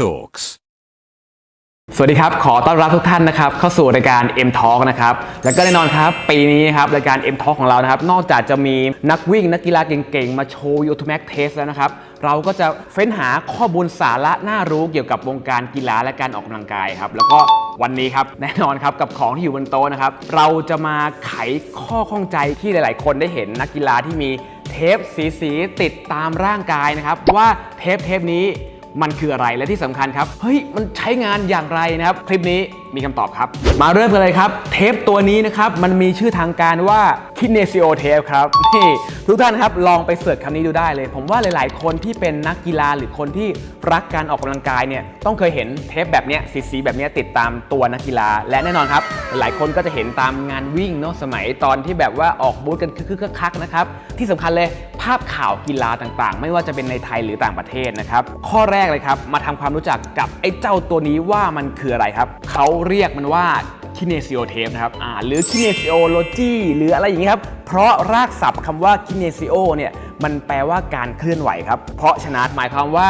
Talks. สวัสดีครับ ขอต้อนรับทุกท่านนะครับ เข้าสู่รายการ M Talk นะครับ แล้วก็แน่นอนครับ ปีนี้ครับ รายการ M Talk ของเรานะครับ นอกจากจะมีนักวิ่งนักกีฬาเก่งๆ มาโชว์ y o u t u b e Test แล้วนะครับ เราก็จะเฟ้นหาข้อมูลสาระน่ารู้เกี่ยวกับวงการกีฬาและการออกกำลังกายครับ แล้วก็วันนี้ครับ แน่นอนครับ กับของที่อยู่บนโต๊ะนะครับ เราจะมาไขข้อข้องใจที่หลาย ๆ คนได้เห็นนักกีฬาที่มีเทปสีๆติดตามร่างกายนะครับว่าเทปเทปนี้ มันคืออะไรและที่สำคัญครับเฮ้ยมันใช้งานอย่างไรนะครับ คลิปนี้ มีคำตอบครับ มาเริ่มกันเลยครับ เทปตัวนี้นะครับมันมีชื่อทางการว่า Kinesio Tape ครับนี่ทุกท่านครับลองไปเสิร์ชคำนี้ดูได้เลย ผมว่าหลาย ๆ คนที่เป็นนักกีฬาหรือคนที่รักการออกกำลังกายเนี่ยต้องเคยเห็นเทปแบบเนี้ยสีๆแบบเนี้ยติดตามตัวนักกีฬา และแน่นอนครับ หลายคนก็จะเห็นตามงานวิ่งเนาะสมัยตอนที่แบบว่าออกบูธกันคึกคักๆนะครับที่สำคัญเลยภาพข่าวกีฬาต่างๆ ไม่ว่าจะเป็นในไทยหรือต่างประเทศนะครับข้อแรกเลยครับมาทำความรู้จักกับไอ้เจ้าตัวนี้ว่ามันคืออะไรครับเขาเรียกมันว่า kinesio tape นะครับอ่าหรือ kinesiology หรืออะไรอย่างนี้ครับ เพราะรากศัพท์คำว่า kinesio เนี่ยมันแปลว่าการเคลื่อนไหวครับ เพราะฉะนั้นหมายความว่า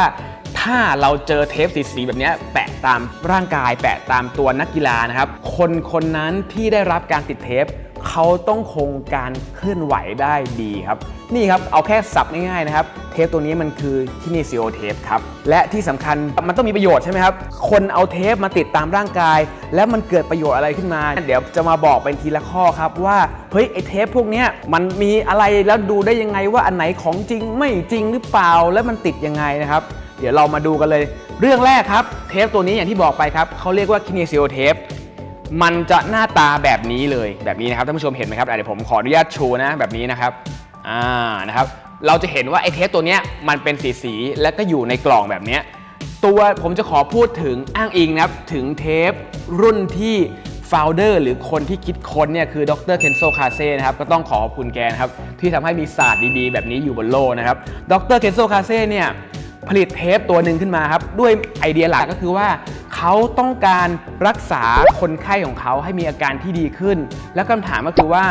ถ้าเราเจอเทปสีๆแบบนี้แปะตามร่างกาย แปะตามตัวนักกีฬานะครับ คนคนนั้นที่ได้รับการติดเทป เขาต้องคงการเคลื่อนไหวได้ดีครับ นี่ครับเอาแค่สับง่ายๆนะครับ เทปตัวนี้มันคือคินิซิโอเทปครับ และที่สำคัญมันต้องมีประโยชน์ใช่ไหมครับ คนเอาเทปมาติดตามร่างกาย แล้วมันเกิดประโยชน์อะไรขึ้นมา เดี๋ยวจะมาบอกเป็นทีละข้อครับว่า เฮ้ยไอเทปพวกนี้มันมีอะไรแล้วดูได้ยังไงว่าอันไหนของจริงไม่จริงหรือเปล่าแล้วมันติดยังไงนะครับ เดี๋ยวเรามาดูกันเลย เรื่องแรกครับ เทปตัวนี้อย่างที่บอกไปครับเขาเรียกว่าคินิซิโอเทป มันจะหน้าตาแบบนี้เลยแบบนี้นะครับท่านผู้ชมเห็นไหมครับเดี๋ยวผมขออนุญาตโชว์นะแบบนี้นะครับอ่านะครับ เราจะเห็นว่าไอ้เทปตัวเนี้ยมันเป็นสีสีแล้วก็อยู่ในกล่องแบบเนี้ยตัวผมจะขอพูดถึงอ้างอิงนะครับถึงเทปรุ่นที่ f o u เดอร์หรือคนที่คิดค้นเนี่ยคือดรเคนโซคาเซ่นะครับก็ต้องขอขอบคุณแกนะครับที่ทำให้มีศาสตร์ดีๆ แบบนี้อยู่บนโลกนะครับดรเคนโซคาเซ่เนี่ย ผลิตเทปตัวหนึ่งขึ้นมาครับด้วยไอเดียหลักก็คือว่า เขาต้องการรักษาคนไข้ของเขาให้มีอาการที่ดีขึ้น แล้วคำถามก็คือว่า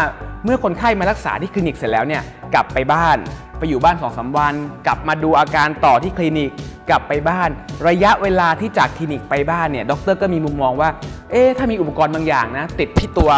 เมื่อคนไข้มารักษาที่คลินิกเสร็จแล้วเนี่ยกลับไปบ้าน ไปอยู่บ้าน2อสวัน กลับมาดูอาการต่อที่คลินิกกลับไปบ้าน ระยะเวลาที่จากคลินิกไปบ้านเนี่ยด็อกเตอร์ก็มีมุมมองว่าเอ๊ะถ้ามีอุปกรณ์บางอย่างนะติดที่ตัว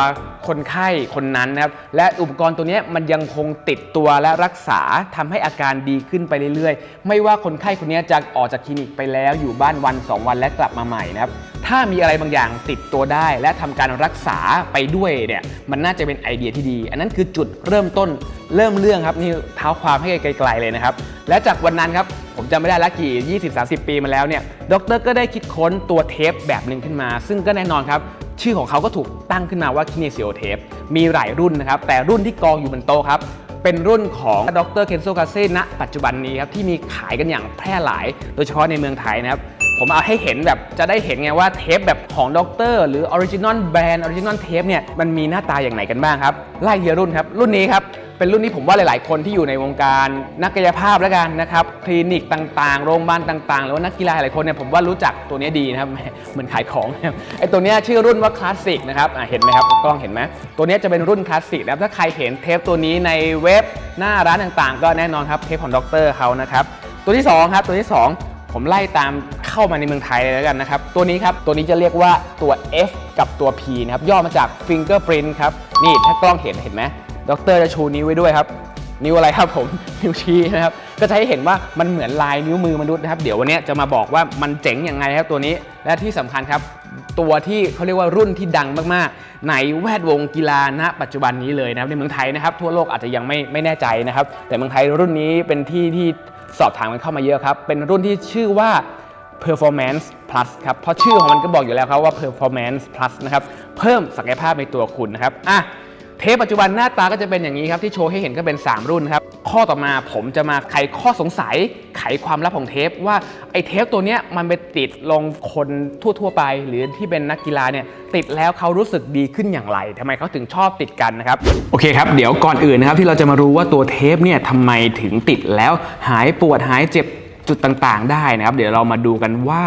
คนไข้คนนั้นนะครับและอุปกรณ์ตัวนี้มันยังคงติดตัวและรักษาทำให้อาการดีขึ้นไปเรื่อยๆ ไม่ว่าคนไข้คนนี้จะออกจากคลินิกไปแล้วอยู่บ้านวัน 2 วันและกลับมาใหม่นะครับถ้ามีอะไรบางอย่างติดตัวได้ และทำการรักษาไปด้วยเนี่ยมันน่าจะเป็นไอเดียที่ดี อันนั้นคือจุดเริ่มต้นเริ่มเรื่องครับนี่เท้าความให้ไกลๆเลยนะครับ และจากวันนั้นครับผมจำไม่ได้ละกี่ 20-30 ปีมาแล้วเนี่ย ดรก็ได้คิดค้นตัวเทปแบบหนึ่งขึ้นมา ซึ่งก็แน่นอนครับ ชื่อของเขาก็ถูกตั้งขึ้นมาว่า Kinesio Tape มีหลายรุ่นนะครับ แต่รุ่นที่กองอยู่บนโต๊ะครับ เป็นรุ่นของดรเคนโซคาเซ่ณปัจจุบันนี้ครับ ที่มีขายกันอย่างแพร่หลาย โดยเฉพาะในเมืองไทยนะครับ ผมเอาให้เห็นแบบจะได้เห็นไงว่าเทปแบบของด็อกเตอร์หรือออริจินอลแบรนด์ออริจินอลเทปเนี่ยมันมีหน้าตาอย่างไหนกันบ้างครับไล่ทีละรุ่นครับรุ่นนี้ครับ เป็นรุ่นที่ผมว่าหลาย ๆ คนที่อยู่ในวงการนักกายภาพแล้วกันนะครับคลินิกต่าง ๆ โรงพยาบาลต่าง ๆ หรือว่านักกีฬาหลายคนเนี่ยผมว่ารู้จักตัวนี้ดีนะครับเหมือนขายของไอ้ตัวนี้ชื่อรุ่นว่าคลาสสิกนะครับเห็นไหมครับกล้องเห็นไหมตัวนี้จะเป็นรุ่นคลาสสิกนะครับถ้าใครเห็นเทปตัวนี้ในเว็บหน้าร้านต่างๆ ก็แน่นอนครับเทปของด็อกเตอร์เขานะครับตัวที่สองครับตัวที่สองผมไล่ตามเข้ามาในเมืองไทยเลยแล้วกันนะครับ ตัวนี้ครับ ตัวนี้จะเรียกว่าตัว F กับตัว P นะครับ ย่อมาจาก fingerprint ครับ นี่ถ้ากล้องเห็นเห็นไหม ด็อกเตอร์จะชูนิ้วไว้ด้วยครับ นิ้วอะไรครับผมนิ้วชี้นะครับก็จะให้เห็นว่ามันเหมือนลายนิ้วมือมนุษย์นะครับ เดี๋ยววันนี้จะมาบอกว่ามันเจ๋งยังไงครับตัวนี้และที่สำคัญครับตัวที่เขาเรียกว่ารุ่นที่ดังมากๆ ในแวดวงกีฬาณ ปัจจุบันนี้เลยนะครับในเมืองไทยนะครับทั่วโลกอาจจะยังไม่ไม่แน่ใจนะครับ แต่เมืองไทยรุ่นนี้เป็นที่ที่สอบถามกันเข้ามาเยอะครับ เป็นรุ่นที่ชื่อว่า performance plus ครับ เพราะชื่อของมันก็บอกอยู่แล้วครับว่า performance plus นะครับ เพิ่มศักยภาพในตัวคุณนะครับ อะ เทปปัจจุบันหน้าตาก็จะเป็นอย่างนี้ครับที่โชว์ให้เห็นก็เป็น 3 รุ่นครับ ข้อต่อมาผมจะมาไขข้อสงสัยไขความลับของเทปว่าไอ้เทปตัวเนี้ยมันไปติดลงคนทั่ว ๆ ไป หรือที่เป็นนักกีฬาเนี่ยติดแล้วเขารู้สึกดีขึ้นอย่างไรทำไมเขาถึงชอบติดกันนะครับ โอเคครับ เดี๋ยวก่อนอื่นนะครับที่เราจะมารู้ว่าตัวเทปเนี่ยทำไมถึงติดแล้วหายปวดหายเจ็บจุดต่างๆ ได้นะครับ เดี๋ยวเรามาดูกันว่า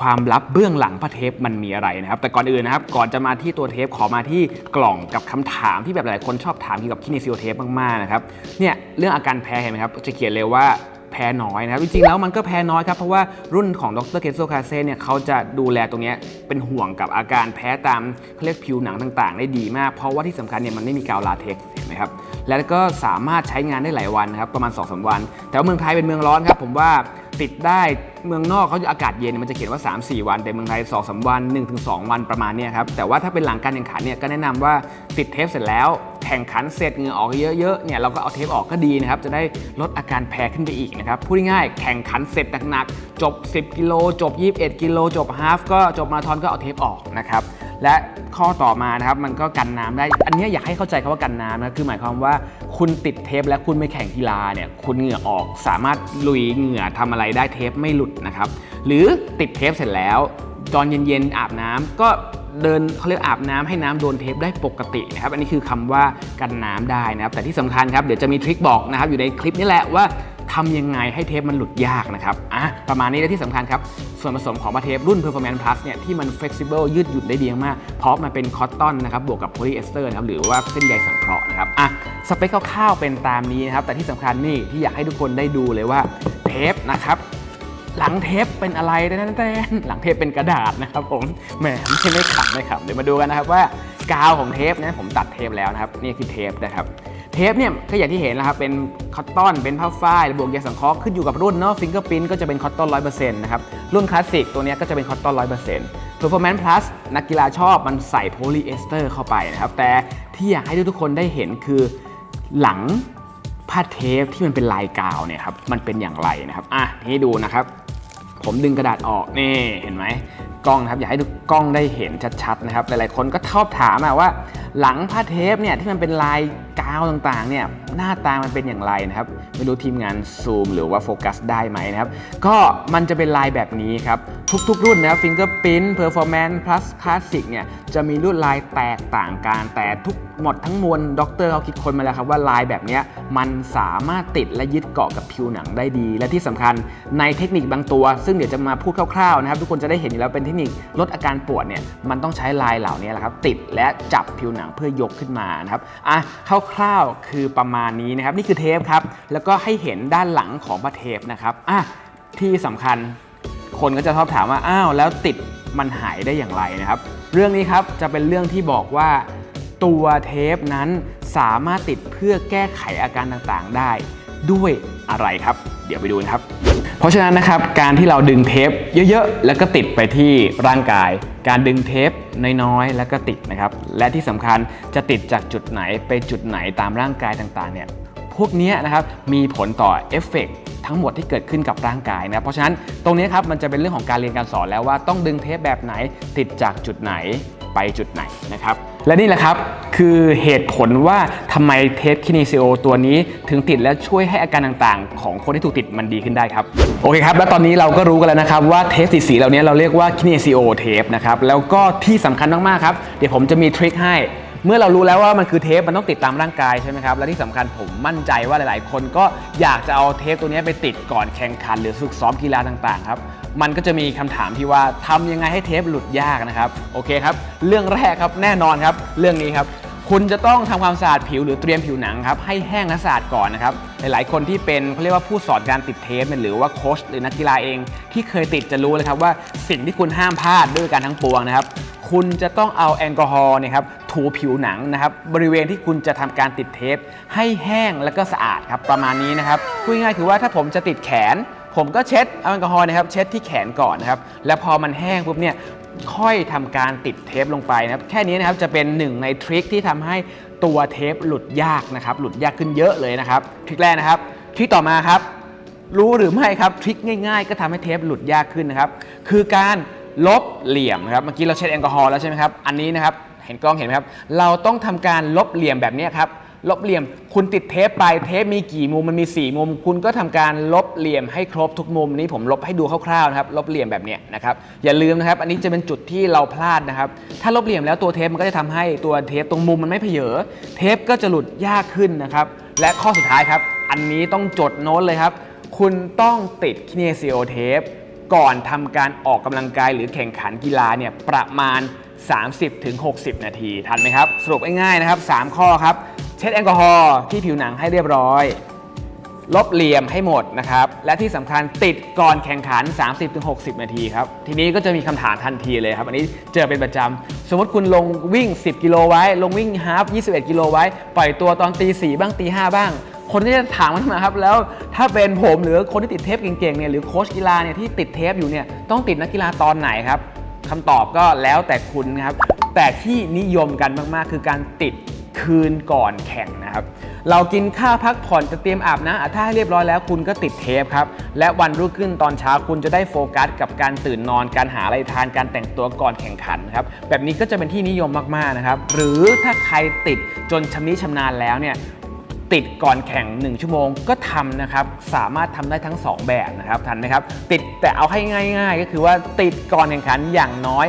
ความลับเบื้องหลังพระเทปมันมีอะไรนะครับ แต่ก่อนอื่นนะครับ ก่อนจะมาที่ตัวเทปขอมาที่กล่องกับคำถามที่แบบหลายคนชอบถามเกี่ยวกับคินิซิโอเทปมากๆนะครับ เนี่ยเรื่องอาการแพ้เห็นไหมครับ จะเขียนเลยว่าแพ้น้อยนะครับ จริงๆ แล้วมันก็แพ้น้อยครับ เพราะว่ารุ่นของดรเกโซคาเซ่เนี่ยเขาจะดูแลตรงนี้เป็นห่วงกับอาการแพ้ตามเขาเรียกผิวหนังต่างๆ ได้ดีมาก เพราะว่าที่สำคัญเนี่ยมันไม่มีกาวลาเท็กซ์เห็นไหมครับ แล้วก็สามารถใช้งานได้หลายวันนะครับประมาณ2-3วัน แต่ว่าเมืองไทยเป็นเมืองร้อนครับผมว่า ติดได้เมืองนอกเขาจะอากาศเย็นมันจะเขียนว่า 3-4 วัน แต่เมืองไทย 2-3 วัน 1-2 วันประมาณนี้ครับแต่ว่าถ้าเป็นหลังการแข่งขันเนี่ยก็แนะนำว่าติดเทปเสร็จแล้ว แข่งขันเสร็จเหงื่อออกเยอะๆเนี่ยเราก็เอาเทปออกก็ดีนะครับจะได้ลดอาการแพ้ขึ้นไปอีกนะครับพูดง่ายๆแข่งขันเสร็จหนักๆจบ 10 กิโลจบ 21 กิโลจบฮาฟก็จบมาราธอนก็เอาเทปออกนะครับและข้อต่อมานะครับมันก็กันน้ำได้ อันนี้อยากให้เข้าใจคำว่ากันน้ำนะคือหมายความว่าคุณติดเทปและคุณไม่แข่งกีฬาเนี่ยคุณเหงื่อออกสามารถลุยเหงื่อทำอะไรได้เทปไม่หลุดนะครับหรือติดเทปเสร็จแล้วตอนเย็นๆอาบน้ำก็ เดินเขาเรียกอาบน้ำให้น้ำโดนเทปได้ปกตินะครับ อันนี้คือคำว่ากันน้ำได้นะครับ แต่ที่สำคัญครับเดี๋ยวจะมีทริคบอกนะครับอยู่ในคลิปนี้แหละว่าทำยังไงให้เทปมันหลุดยากนะครับ อะ ประมาณนี้และที่สำคัญครับ ส่วนผสมของมาเทปรุ่น Performance Plus เนี่ยที่มัน flexible ยืดหยุ่นได้ดีมาก เพราะมันเป็นคอตตอนนะครับ บวกกับโพลีเอสเตอร์นะครับ หรือว่าเส้นใยสังเคราะห์นะครับ อะ สเปคคร่าวๆเป็นตามนี้นะครับ แต่ที่สำคัญนี่ที่อยากให้ทุกคนได้ดูเลยว่าเทปนะครับ หลังเทปเป็นอะไรแนั่นแต่หลังเทปเป็นกระดาษนะครับผมแหมไม่ใช่ไม่ขำไม่ขำเดี๋ยวมาดูกันนะครับว่ากาวของเทปเนะผมตัดเทปแล้วนะครับนี่คือเทปนะครับเทปเนี่ยก็อย่างที่เห็นนะครับเป็นคอตตอนเป็นผ้าฝ้ายบวกใยสังเคราะห์ขึ้นอยู่กับรุ่นเนาะฟิงเกอร์พินก็จะเป็นคอตตอนร้อยเปอร์เซ็นต์นะครับรุ่นคลาสสิกตัวนี้ก็จะเป็นคอตตอนร้อยเปอร์เซ็นต์ Performance Plus นักกีฬาชอบมันใส่โพลีเอสเตอร์เข้าไปนะครับแต่ที่อยากให้ทุกคนได้เห็นคือหลังผ้าเทปที่มันเป็นลายกาวเนี่ยครับมันเป็นอย่างไรนะครับอะนี่ดูนะครับ ผมดึงกระดาษออกนี่เห็นไหมกล้องนะครับอยากให้ทุกกล้องได้เห็นชัดๆนะครับหลายๆคนก็ชอบถามว่า หลังผ้าเทปเนี่ยที่มันเป็นลายกาวต่างๆเนี่ย หน้าตามันเป็นอย่างไรนะครับ ไม่รู้ทีมงานซูมหรือว่าโฟกัสได้ไหมนะครับ ก็มันจะเป็นลายแบบนี้ครับ ทุกๆ รุ่นนะครับ Fingerprint Performance Plus Classic เนี่ย จะมีลวดลายแตกต่างกันแต่ทุกหมดทั้งมวลด็อกเตอร์เขาคิดคนมาแล้วครับว่าลายแบบนี้มันสามารถติดและยึดเกาะกับผิวหนังได้ดี และที่สำคัญในเทคนิคบางตัว ซึ่งเดี๋ยวจะมาพูดคร่าวๆนะครับทุกคนจะได้เห็นอยู่แล้วเป็นเทคนิคลดอาการปวดเนี่ยมันต้องใช้ลายเหล่านี้แหละครับติดและจับผิวหนังเพื่อยกขึ้นมานะครับอะคร่าวๆคือประมาณนี้นะครับนี่คือเทปครับแล้วก็ให้เห็นด้านหลังของประเทปนะครับอะที่สำคัญคนก็จะชอบถามว่าอ้าวแล้วติดมันหายได้อย่างไรนะครับ เรื่องนี้ครับจะเป็นเรื่องที่บอกว่าตัวเทปนั้นสามารถติดเพื่อแก้ไขอาการต่างๆได้ด้วยอะไรครับ เดี๋ยวไปดูนะครับ เพราะฉะนั้นนะครับการที่เราดึงเทปเยอะๆ แล้วก็ติดไปที่ร่างกาย การดึงเทปน้อยๆ แล้วก็ติดนะครับ และที่สำคัญจะติดจากจุดไหนไปจุดไหนตามร่างกายต่างๆ เนี่ยพวกนี้นะครับมีผลต่อเอฟเฟกต์ทั้งหมดที่เกิดขึ้นกับร่างกายนะเพราะฉะนั้นตรงนี้ครับมันจะเป็นเรื่องของการเรียนการสอนแล้วว่าต้องดึงเทปแบบไหนติดจากจุดไหนไปจุดไหนนะครับ และนี่แหละครับคือเหตุผลว่าทำไมเทปคินีซิโอตัวนี้ถึงติดและช่วยให้อาการต่างๆ ของคนที่ถูกติดมันดีขึ้นได้ครับ โอเคครับ แล้วตอนนี้เราก็รู้กันแล้วนะครับว่าเทปสีสีเหล่านี้เราเรียกว่าคินีซิโอเทปนะครับแล้วก็ที่สำคัญมากๆครับเดี๋ยวผมจะมีทริคให้ เมื่อเรารู้แล้วว่ามันคือเทปมันต้องติดตามร่างกายใช่ไหมครับและที่สำคัญผมมั่นใจว่าหลาย ๆ คนก็อยากจะเอาเทปตัวนี้ไปติดก่อนแข่งขัน หรือฝึกซ้อมกีฬาต่างๆครับมันก็จะมีคำถามที่ว่าทำยังไงให้เทปหลุดยากนะครับโอเคครับเรื่องแรกครับแน่นอนครับเรื่องนี้ครับคุณจะต้องทำความสะอาดผิวหรือเตรียมผิวหนังครับให้แห้งและสะอาดก่อนนะครับหลายๆ คนที่เป็นเขาเรียกว่าผู้สอนการติดเทปหรือว่าโค้ชหรือนักกีฬาเอง ที่เคยติดจะรู้เลยครับว่าสิ่งที่คุณห้ามพลาดด้วยการทั้งปวงนะครับคุณจะต้องเอาแอลกอฮอล์เนี่ยครับ ถูผิวหนังนะครับบริเวณที่คุณจะทำการติดเทป ให้แห้งแล้วก็สะอาดครับประมาณนี้นะครับพูดง่ายคือว่าถ้าผมจะติดแขน ผมก็เช็ดแอลกอฮอล์นะครับเช็ดที่แขนก่อนนะครับแล้วพอมันแห้งปุ๊บเนี่ยค่อยทำการติดเทปลงไปนะครับแค่นี้นะครับจะเป็นหนึ่งในทริคที่ทำให้ตัวเทปหลุดยากนะครับหลุดยากขึ้นเยอะเลยนะครับทริคแรกนะครับทริคต่อมาครับรู้หรือไม่ครับทริคง่าย ๆ ก็ทำให้เทปหลุดยากขึ้นนะครับคือการลบเหลี่ยมนะครับเมื่อกี้เราเช็ดแอลกอฮอล์แล้วใช่ไหมครับอันนี้นะครับ เห็นกล้องเห็นไหมครับ เราต้องทำการลบเหลี่ยมแบบนี้ครับลบเหลี่ยมคุณติดเทปไปเทปมีกี่มุมมันมี 4 มุม คุณก็ทำการลบเหลี่ยมให้ครบทุกมุมนี้ผมลบให้ดูคร่าวๆนะครับลบเหลี่ยมแบบนี้นะครับอย่าลืมนะครับอันนี้จะเป็นจุดที่เราพลาดนะครับถ้าลบเหลี่ยมแล้วตัวเทปมันก็จะทำให้ตัวเทปตรงมุมมันไม่เพเยอเทปก็จะหลุดยากขึ้นนะครับและข้อสุดท้ายครับ อันนี้ต้องจดโน้ตเลยครับ คุณต้องติดคิเนซิโอเทปก่อนทำการออกกำลังกายหรือแข่งขันกีฬาเนี่ยประมาณ 30-60 นาที ทันไหมครับ สรุปง่ายๆนะครับ 3 ข้อครับ เช็ดแอลกอฮอล์ที่ผิวหนังให้เรียบร้อย ลบเหลี่ยมให้หมดนะครับ และที่สำคัญติดก่อนแข่งขัน 30-60 นาทีครับ ทีนี้ก็จะมีคำถามทันทีเลยครับ อันนี้เจอเป็นประจำ สมมติคุณลงวิ่ง 10 กิโลไว้ ลงวิ่งฮาฟ21 กิโลไว้ ปล่อยตัวตอนตี4บ้างตี5บ้างคนที่จะถามมันมาครับแล้วถ้าเป็นผมหรือคนที่ติดเทปเก่งๆเนี่ยหรือโค้ชกีฬาเนี่ยที่ติดเทปอยู่เนี่ยต้องติดนักกีฬาตอนไหนครับ คำตอบก็แล้วแต่คุณนะครับ แต่ที่นิยมกันมากๆ คือการติดคืนก่อนแข่งนะครับ เรากินข้าวพักผ่อนจะเตรียมอาบน้ำอาบท่าให้เรียบร้อยแล้วคุณก็ติดเทปครับ และวันรุ่งขึ้นตอนเช้าคุณจะได้โฟกัส กับการตื่นนอน การหาอะไรทาน การแต่งตัวก่อนแข่งขันครับ แบบนี้ก็จะเป็นที่นิยมมากๆนะครับ หรือถ้าใครติดจนชำนิชำนาญแล้วเนี่ย ติดก่อนแข่ง 1 ชั่วโมงก็ทำนะครับ สามารถทำได้ทั้ง 2 แบบนะครับทันไหมครับ ติดแต่เอาให้ง่าย ๆ ก็คือว่าติดก่อนแข่งขันอย่างน้อย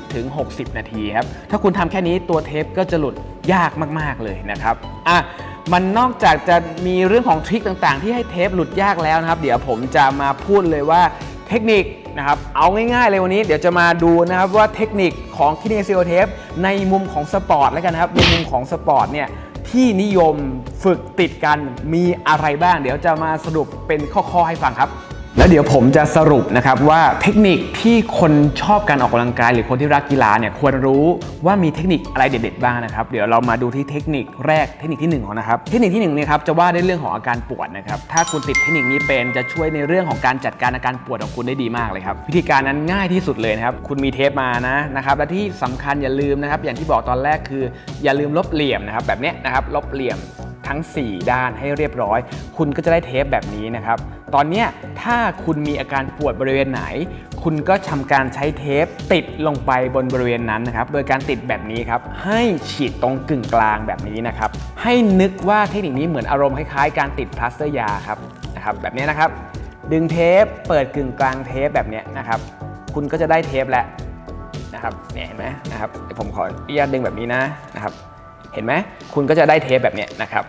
30-60 นาทีครับ ถ้าคุณทำแค่นี้ตัวเทปก็จะหลุดยากมาก ๆ เลยนะครับอะมันนอกจากจะมีเรื่องของทริคต่างๆ ที่ให้เทปหลุดยากแล้วนะครับ เดี๋ยวผมจะมาพูดเลยว่าเทคนิคนะครับเอาง่ายๆเลยวันนี้เดี๋ยวจะมาดูนะครับว่าเทคนิคของคิเนซิโอเทปในมุมของสปอร์ตแล้วกันนะครับในมุมของสปอร์ตเนี่ย ที่นิยมฝึกติดกันมีอะไรบ้าง เดี๋ยวจะมาสรุปเป็นข้อๆให้ฟังครับ แล้วเดี๋ยวผมจะสรุปนะครับว่าเทคนิคที่คนชอบการออกกำลังกาย หรือคนที่รักกีฬาเนี่ยควรรู้ว่ามีเทคนิคอะไรเด็ดๆบ้างนะครับ เดี๋ยวเรามาดูที่เทคนิคแรกเทคนิคที่หนึ่งก่อนนะครับเทคนิคที่หนึ่งเนี่ยครับจะว่าในเรื่องของอาการปวดนะครับถ้าคุณติดเทคนิคนี้เป็นจะช่วยในเรื่องของการจัดการอาการปวดของคุณได้ดีมากเลยครับวิธีการนั้นง่ายที่สุดเลยนะครับคุณมีเทปมานะนะครับและที่สำคัญอย่าลืมนะครับอย่างที่บอกตอนแรกคือ อย่าลืมลบเหลี่ยมนะครับแบบนี้นะครับลบเหลี่ยม ทั้ง 4 ด้านให้เรียบร้อย คุณก็จะได้เทปแบบนี้นะครับ ตอนนี้ถ้าคุณมีอาการปวดบริเวณไหน คุณก็ทำการใช้เทปติดลงไปบนบริเวณนั้นนะครับ โดยการติดแบบนี้ครับ ให้ฉีดตรงกึ่งกลางแบบนี้นะครับ ให้นึกว่าเทคนิคนี้เหมือนอารมณ์คล้ายๆ การติดพลาสเตอร์ยาครับนะครับแบบนี้นะครับ ดึงเทปเปิดกึ่งกลางเทปแบบนี้นะครับ คุณก็จะได้เทปแล้วนะครับเนี่ยเห็นไหมนะครับเดี๋ยวผมขออนุญาตดึงแบบนี้นะนะครับ เห็นไหมคุณก็จะได้เทปแบบนี้นะครับ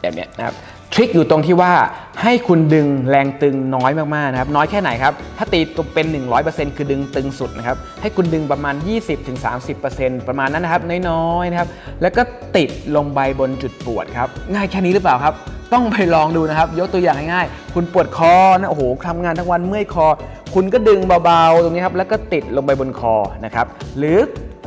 แบบนี้นะครับทริคอยู่ตรงที่ว่าให้คุณดึงแรงตึงน้อยมากๆนะครับน้อยแค่ไหนครับ ถ้าตีตัวเป็น 100%คือดึงตึงสุดนะครับให้คุณดึงประมาณ 20-30%ประมาณนั้นนะครับน้อยๆนะครับแล้วก็ติดลงใบบนจุดปวดครับง่ายแค่นี้หรือเปล่าครับ ต้องไปลองดูนะครับยกตัวอย่างง่ายๆคุณปวดคอนะโอ้โหทำงานทั้งวันเมื่อยคอ คุณก็ดึงเบาๆตรงนี้ครับแล้วก็ติดลงไปบนคอนะครับหรือ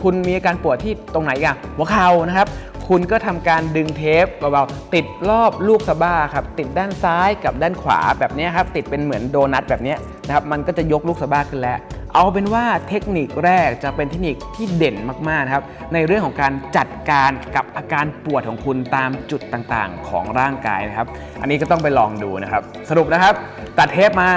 คุณมีอาการปวดที่ตรงไหนกันหัวเข่านะครับ คุณก็ทำการดึงเทปเบาๆติดรอบลูกสะบ้าครับติดด้านซ้ายกับด้านขวาแบบนี้ครับติดเป็นเหมือนโดนัทแบบนี้นะครับมันก็จะยกลูกสะบ้าขึ้นแล้วเอาเป็นว่าเทคนิคแรกจะเป็นเทคนิคที่เด่นมากๆนะครับ ในเรื่องของการจัดการกับอาการปวดของคุณตามจุดต่างๆ ของร่างกายนะครับ อันนี้ก็ต้องไปลองดูนะครับ สรุปนะครับ ตัดเทปมา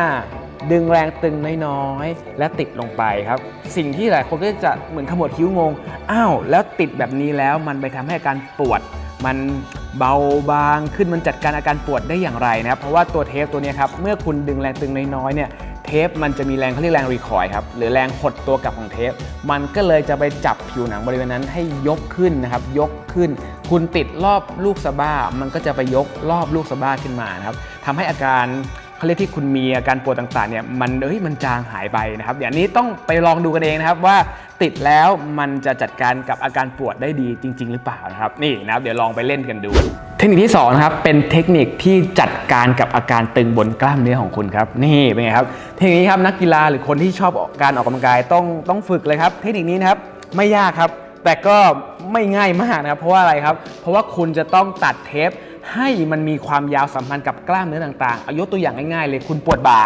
ดึงแรงตึงน้อยๆ และติดลงไปครับ สิ่งที่หลายคนก็จะเหมือนขมวดคิ้วงง อ้าว แล้วติดแบบนี้แล้วมันไปทำให้อาการปวด มันเบาบางขึ้นมันจัดการอาการปวดได้อย่างไรนะครับ เพราะว่าตัวเทปตัวนี้ครับ เมื่อคุณดึงแรงตึงน้อยๆ เนี่ย เทปมันจะมีแรงเขาเรียกแรงรีคอยครับ หรือแรงหดตัวกลับของเทป มันก็เลยจะไปจับผิวหนังบริเวณนั้นให้ยกขึ้นนะครับ ยกขึ้น คุณติดรอบลูกสะบ้า มันก็จะไปยกรอบลูกสะบ้าขึ้นมานะครับทำให้อาการ เขาเรียกที่คุณมีอาการปวดต่างๆเนี่ยมันเอ้ยมันจางหายไปนะครับอย่างนี้ต้องไปลองดูกันเองนะครับว่าติดแล้วมันจะจัดการกับอาการปวดได้ดีจริง ๆ หรือเปล่านะครับนี่นะครับเดี๋ยวลองไปเล่นกันดู เทคนิคที่2นะครับเป็นเทคนิคที่จัดการกับอาการตึงบนกล้ามเนื้อของคุณครับนี่เป็นไงครับเทคนิคนี้ครับนักกีฬาหรือคนที่ชอบการออกกำลังกายต้องต้องฝึกเลยครับ เทคนิคนี้นะครับไม่ยากครับ แต่ก็ไม่ง่ายมากนะครับเพราะว่าอะไรครับ เพราะว่าคุณจะต้องตัดเทป ให้มันมีความยาวสัมพันธ์กับกล้ามเนื้อต่างๆ เอายกตัวอย่างง่ายๆ เลยคุณปวดบ่า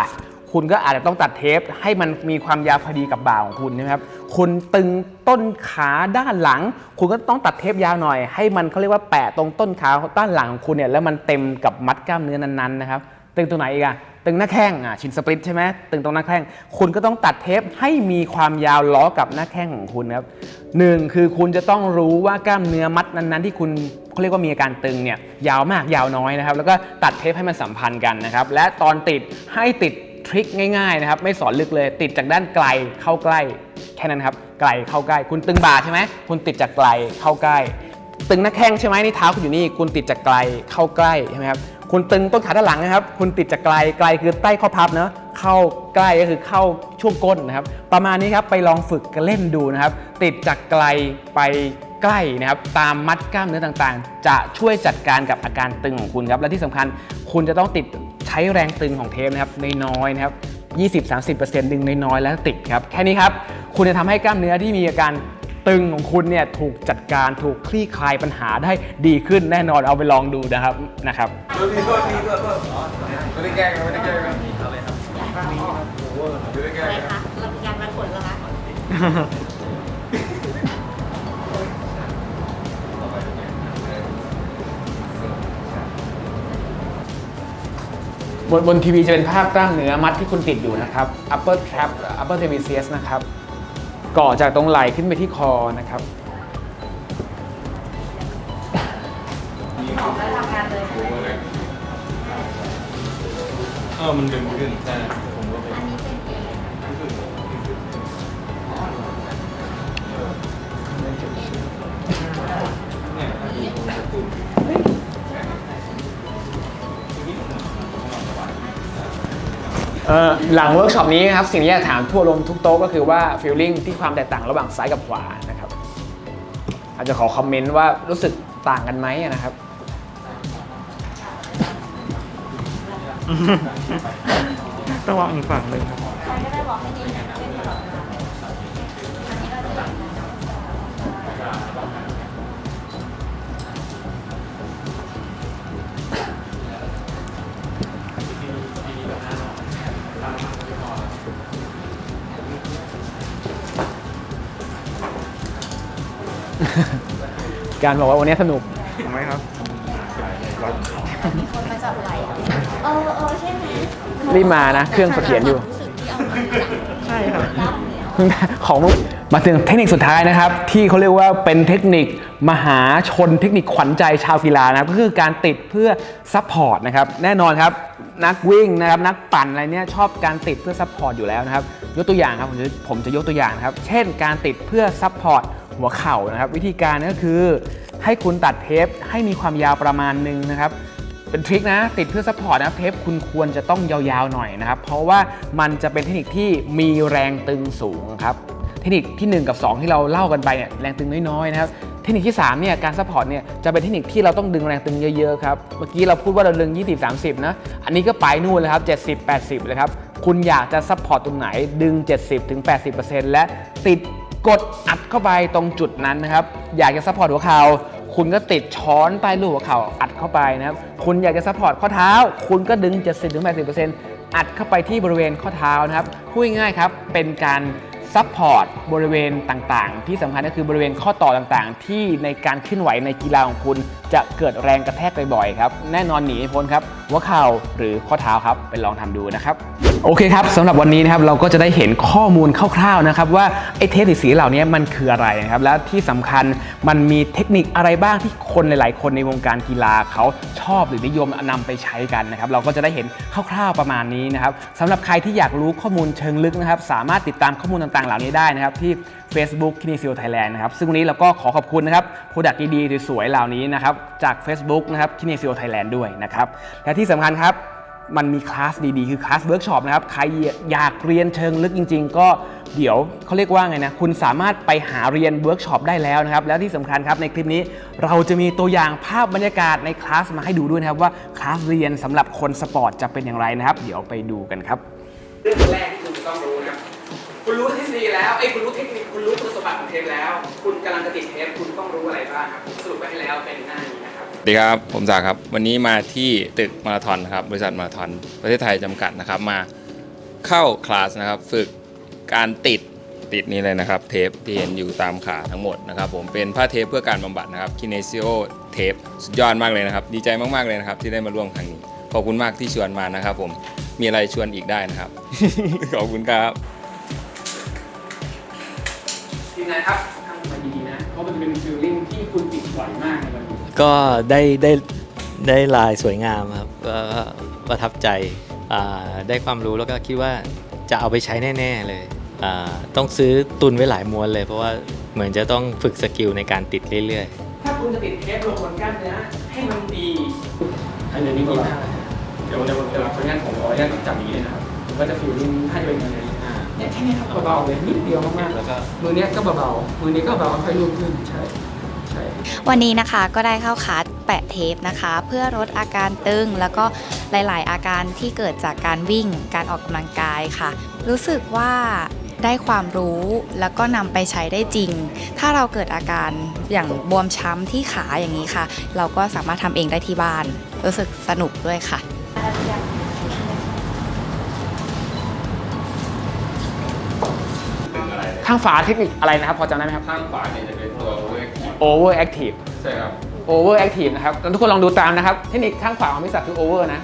คุณก็อาจจะต้องตัดเทป ให้มันมีความยาวพอดีกับบ่าของคุณนะครับ คุณตึงต้นขาด้านหลัง คุณก็ต้องตัดเทปยาวหน่อย ให้มันเขาเรียกว่าแปะตรงต้นขาด้านหลังของคุณเนี่ยแล้วมันเต็มกับมัดกล้ามเนื้อนั้นๆนะครับตึงตรงไหนอีกอะตึงหน้าแข้งอะชินสปริตใช่ไหมตึงตรงหน้าแข้ง คุณก็ต้องตัดเทปให้มีความยาวล้อกับหน้าแข้งของคุณครับหนึ่งคือคุณจะต้องรู้ว่ากล้ามเนื้อมัดนั้นๆ ที่คุณ เขาเรียกว่ามีอาการตึงเนี่ยยาวมากยาวน้อยนะครับ แล้วก็ตัดเทปให้มันสัมพันธ์กันนะครับ และตอนติดให้ติดทริคง่ายๆนะครับ ไม่สอนลึกเลย ติดจากด้านไกลเข้าใกล้ แค่นั้นครับ ไกลเข้าใกล้ คุณตึงบ่าใช่ไหมคุณติดจากไกลเข้าใกล้ ตึงหน้าแข้งใช่ไหมนี่เท้าคุณอยู่นี่ คุณติดจากไกลเข้าใกล้ใช่ไหมครับคุณตึงต้นขาด้านหลังนะครับ คุณติดจากไกลไกลคือใต้ข้อพับเนาะเข้าใกล้ก็คือเข้าช่วงก้นนะครับ ประมาณนี้ครับไปลองฝึกกันเล่นดูนะครับ ติดจากไกลไป ใกล้นะครับตามมัดกล้ามเนื้อต่างๆ จะช่วยจัดการกับอาการตึงของคุณครับและที่สำคัญคุณจะต้องติดใช้แรงตึงของเทปนะครับน้อยๆนะครับ20-30%ดึงน้อยๆแล้วติดครับแค่นี้ครับคุณจะทำให้กล้ามเนื้อที่มีอาการตึงของคุณเนี่ยถูกจัดการถูกคลี่คลายปัญหาได้ดีขึ้นแน่นอนเอาไปลองดูนะครับนะครับอะไรคะเรามีการวัดผลแล้วคะ บนบนทีวีจะเป็นภาพกล้ามเนื้อมัดที่คุณติดอยู่นะครับ upper trap upper trapezius นะครับก่อจากตรงไหล่ขึ้นไปที่คอนะครับเออมันดึงขึ้นใช่ เออหลังเวิร์กช็อปนี้ครับสิ่งที่อยากถามทั่วลมทุกโต๊ะก็คือว่าฟีลลิ่งที่ความแตกต่างระหว่างซ้ายกับขวานะครับอาจจะขอคอมเมนต์ว่ารู้สึกต่างกันไหมนะครับ ต้องวางอีกฝั่งหนึ่งครับ ใครก็ได้บอกให้ดีนะ การบอกว่าวันนี้สนุกถูกไหมครับมีคนมาจับไหล่อะเออเออใช่ไหมรีบมานะ เครื่องเสถียรอยู่ รู้สึกที่เอามาจับใช่ครับกล้ามเนื้อของมาถึงเทคนิคสุดท้ายนะครับ ที่เขาเรียกว่าเป็นเทคนิคมหาชนเทคนิคขวัญใจชาวกีฬานะครับ ก็คือการติดเพื่อซัพพอร์ตนะครับ แน่นอนครับ นักวิ่งนะครับ นักปั่นอะไรเนี่ยชอบการติดเพื่อซัพพอร์ตอยู่แล้วนะครับ ยกตัวอย่างครับผมจะผมจะยกตัวอย่างนะครับ เช่น การติดเพื่อซัพพอร์ต หัวเข่านะครับ วิธีการก็คือให้คุณตัดเทปให้มีความยาวประมาณหนึ่งนะครับเป็นทริคนะ ติดเพื่อซัพพอร์ตนะครับเทปคุณควรจะต้องยาวๆหน่อยนะครับ เพราะว่ามันจะเป็นเทคนิคที่มีแรงตึงสูงครับเทคนิคที่ 1 กับ 2 ที่เราเล่ากันไปเนี่ยแรงตึงน้อยๆนะครับเทคนิคที่3เนี่ยการซัพพอร์ตเนี่ยจะเป็นเทคนิคที่เราต้องดึงแรงตึงเยอะๆครับเมื่อกี้เราพูดว่าเราดึง 20 30 นะ อันนี้ก็ไปนู่นเลยครับ 70 80 เลยครับ คุณอยากจะซัพพอร์ตตรงไหนดึง 70-80%และติด กดอัดเข้าไปตรงจุดนั้นนะครับ อยากจะซัพพอร์ตหัวเข่าคุณก็ติดช้อนใต้รูปหัวเข่าอัดเข้าไปนะครับ คุณอยากจะซัพพอร์ตข้อเท้า คุณก็ดึง 70-80%อัดเข้าไปที่บริเวณข้อเท้านะครับพูดง่ายๆครับเป็นการซัพพอร์ตบริเวณต่างๆ ที่สำคัญก็คือบริเวณข้อต่อต่างๆ ที่ในการเคลื่อนไหวในกีฬาของคุณจะเกิดแรงกระแทกบ่อยๆครับ แน่นอนหนีไม่พ้นครับหัวเข่าหรือข้อเท้าครับไปลองทำดูนะครับ โอเคครับสำหรับวันนี้นะครับเราก็จะได้เห็นข้อมูลคร่าวๆนะครับว่าไอ้เทปสีเหล่านี้มันคืออะไรนะครับ และที่สำคัญมันมีเทคนิคอะไรบ้างที่คนหลาย ๆ คนในวงการกีฬาเขาชอบหรือนิยมนำไปใช้กันนะครับ เราก็จะได้เห็นคร่าวๆประมาณนี้นะครับสำหรับใครที่อยากรู้ข้อมูลเชิงลึกนะครับ สามารถติดตามข้อมูลต่างๆ เหล่านี้ได้นะครับที่ Facebook k i n e s i o Thailand นะครับ ซึ่งวันนี้เราก็ขอขอบคุณนะครับโปรดักต์ดีๆสวยๆเหล่านี้นะครับ จาก Facebook นะครับ k i n e s i o Thailand ด้วยนะครับ และที่สำคัญครับมันมีคลาสดีๆ คือคลาสเวิร์กช็อปนะครับ ใครอยากเรียนเชิงลึกจริง ๆ ก็เดี๋ยวเขาเรียกว่าไงนะ คุณสามารถไปหาเรียนเวิร์กช็อปได้แล้วนะครับ แล้วที่สำคัญครับในคลิปนี้เราจะมีตัวอย่างภาพบรรยากาศในคลาสมาให้ดูด้วยนะครับว่าคลาสเรียนสำหรับคนสปอร์ตจะเป็นอย่างไรนะครับ เดี๋ยวไปดูกันครับเรื่องแรกที่คุณต้องรู้นะครับ คุณรู้ทฤษฎีแล้วไอ้คุณรู้เทคนิคคุณรู้คุณสมบัติของเทปแล้ว คุณกำลังจะติดเทปคุณต้องรู้อะไรบ้างครับสรุปไปให้แล้วเป็นหน้านี้นะครับสวัสดีครับ ผมศักครับ วันนี้มาที่ตึกมาราธอนนะครับ บริษัทมาราธอนประเทศไทยจำกัดนะครับ มาเข้าคลาสนะครับ ฝึกการติดติดนี่เลยนะครับ เทปที่เห็นอยู่ตามขาทั้งหมดนะครับ ผมเป็นผ้าเทปเพื่อการบำบัดนะครับ Kinesio เทปสุดยอดมากเลยนะครับ ดีใจมากๆเลยนะครับที่ได้มาร่วมครั้งนี้ ขอบคุณมากที่ชวนมานะครับ ผม มีอะไรชวนอีกได้นะครับ ขอบคุณครับ ทีมงานครับทำมาดีๆนะ เพราะมันจะเป็นฟิลลิ่งที่คุณติดบ่อยมากในวันนี้ก็ได้ได้ได้ลายสวยงามครับก็ประทับใจอ่าได้ความรู้แล้วก็คิดว่าจะเอาไปใช้แน่ ๆเลยอ่าต้องซื้อตุนไว้หลายม้วนเลย เพราะว่าเหมือนจะต้องฝึกสกิลในการติดเรื่อยถ้าคุณจะติดเทปลงบนกล้ามเนื้อให้มันดีอันนี้ดีมากเดี๋ยวเดี๋ยวเดี๋ยวผลงานผมขออนุญาตจับอย่างนี้เลยนะครับผมก็จะฟิลลิ่งถ้าจะเป็นอย่างนี้อ่า เนี่ยแค่นี้ครับเบาๆเลยนิดเดียวมากๆๆแล้วก็มือเนี้ยก็เบาๆมือนี้ก็เบาค่อยๆลูบขึ้นใช่ใช่วันนี้นะคะก็ได้เข้าคลาสแปะเทปนะคะ เพื่อลดอาการตึงแล้วก็หลาย ๆ อาการที่เกิดจากการวิ่งการออกกำลังกายค่ะ รู้สึกว่าได้ความรู้แล้วก็นำไปใช้ได้จริง ถ้าเราเกิดอาการอย่างบวมช้ำที่ขาอย่างนี้ค่ะ เราก็สามารถทำเองได้ที่บ้าน รู้สึกสนุกด้วยค่ะ ข้างฝาเทคนิคอะไรนะครับ พอจำได้ไหมครับ ข้างขวาเนี่ยจะเป็นตัว overactive over active ใช่ครับ over active นะครับทุกคนลองดูตามนะครับ เทคนิคข้างขวาของพิศักดิ์คือ over นะ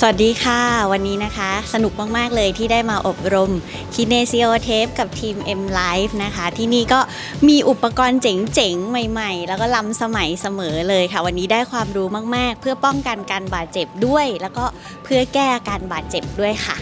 สวัสดีค่ะ วันนี้นะคะ สนุกมาก ๆ เลยที่ได้มาอบรม k i n e s i o Tape กับทีม M Life นะคะ ที่นี่ก็มีอุปกรณ์เจ๋ง ๆ ใหม่ ๆ แล้วก็ล้ำสมัยเสมอเลยค่ะ วันนี้ได้ความรู้มาก ๆ เพื่อป้องกันการบาดเจ็บด้วย แล้วก็เพื่อแก้อาการบาดเจ็บด้วยค่ะ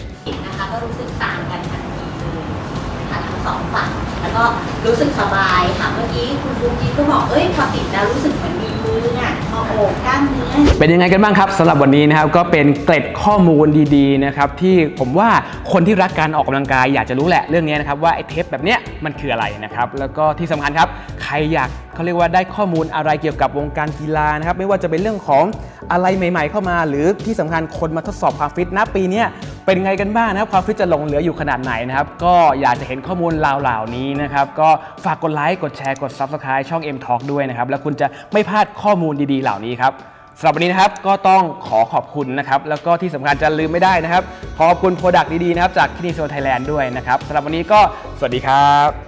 นะคะก็รู้สึกต่างกันทันทีเลยค่ะทั้งสองฝั่งแล้ว ก็รู้สึกสบายค่ะเมื่อกี้คุณบูกี้ก็บอกเอ้ยพอติดแล้วรู้สึกเหมือนมีมืออะมาโอบกล้ามเนื้อ เป็นยังไงกันบ้างครับสำหรับวันนี้นะครับก็เป็นเกร็ดข้อมูลดีๆนะครับที่ผมว่าคนที่รักการออกกำลังกายอยากจะรู้แหละเรื่องนี้นะครับว่าไอ้เทปแบบเนี้ยมันคืออะไรนะครับแล้วก็ที่สำคัญครับใครอยากเขาเรียกว่าได้ข้อมูลอะไรเกี่ยวกับวงการกีฬานะครับไม่ว่าจะเป็นเรื่องของอะไรใหม่ ๆ เข้ามา หรือที่สำคัญคนมาทดสอบความฟิตณปีเนี้ย เป็นไงกันบ้างนะครับความฟิตจะหลงเหลืออยู่ขนาดไหนนะครับ ก็อยากจะเห็นข้อมูลเหล่านี้นะครับ ก็ฝากกดไลค์กดแชร์กด Subscribe ช่อง M Talk ด้วยนะครับ แล้วคุณจะไม่พลาดข้อมูลดีๆ เหล่านี้ครับสำหรับวันนี้นะครับก็ต้องขอขอบคุณนะครับ แล้วก็ที่สำคัญจะลืมไม่ได้นะครับ ขอขอบคุณโปรดักต์ดีๆนะครับจากคินิโซไทยแลนด์ด้วยนะครับสำหรับวันนี้ก็สวัสดีครับ